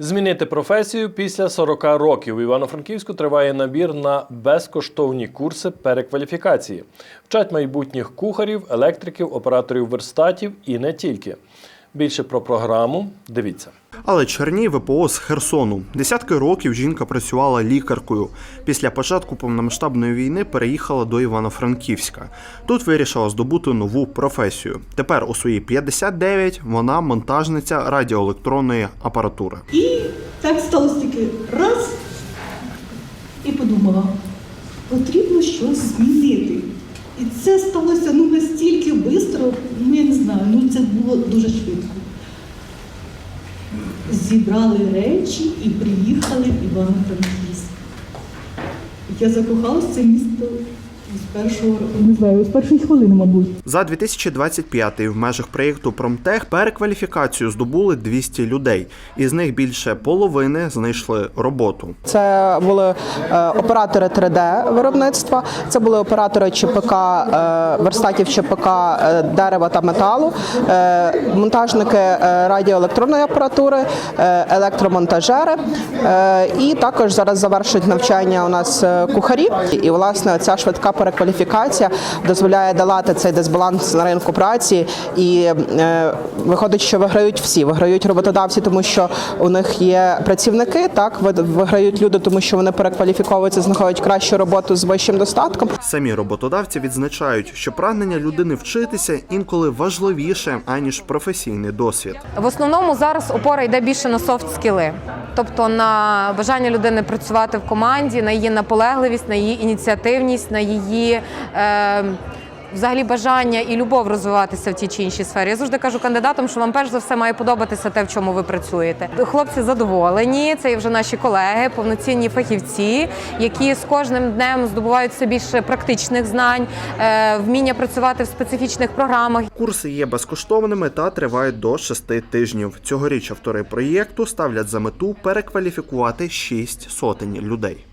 Змінити професію після 40 років у Івано-Франківську триває набір на безкоштовні курси перекваліфікації. Вчать майбутніх кухарів, електриків, операторів верстатів і не тільки. Більше про програму дивіться. Але Черній ВПО з Херсону. Десятки років жінка працювала лікаркою. Після початку повномасштабної війни переїхала до Івано-Франківська. Тут вирішила здобути нову професію. Тепер у свої 59 вона монтажниця радіоелектронної апаратури. І так сталося таки раз і подумала, потрібно щось змінити. І це сталося ну настільки швидко, ну я не знаю, ну це було дуже швидко. Зібрали речі і приїхали в Івано-Франківськ. Я закохалася в це місто з першого не знаю, з першої хвилини, мабуть. За 2025 в межах проєкту Промтех перекваліфікацію здобули 200 людей. Із них більше половини знайшли роботу. Це були е, оператори 3D виробництва, це були оператори ЧПК, е, верстатів ЧПК е, дерева та металу, е, монтажники радіоелектронної апаратури, е, електромонтажери. Е, І також зараз завершують навчання у нас кухарі. І власне ця швидка перекваліфікація дозволяє долати цей дисбаланс на ринку праці. І е, виходить, що виграють всі. Виграють роботодавці, тому що у них є працівники. Так виграють люди, тому що вони перекваліфіковуються, знаходять кращу роботу з вищим достатком. Самі роботодавці відзначають, що прагнення людини вчитися інколи важливіше аніж професійний досвід. В основному зараз опора йде більше на софт скіли, тобто на бажання людини працювати в команді, на її наполегливість, на її ініціативність, на її. Е, Взагалі бажання і любов розвиватися в тій чи іншій сфері. Я завжди кажу кандидатам, що вам перш за все має подобатися те, в чому ви працюєте. Хлопці задоволені. Це вже наші колеги, повноцінні фахівці, які з кожним днем здобувають все більше практичних знань, е, вміння працювати в специфічних програмах. Курси є безкоштовними та тривають до 6 тижнів. Цьогоріч автори проєкту ставлять за мету перекваліфікувати 6 сотень людей.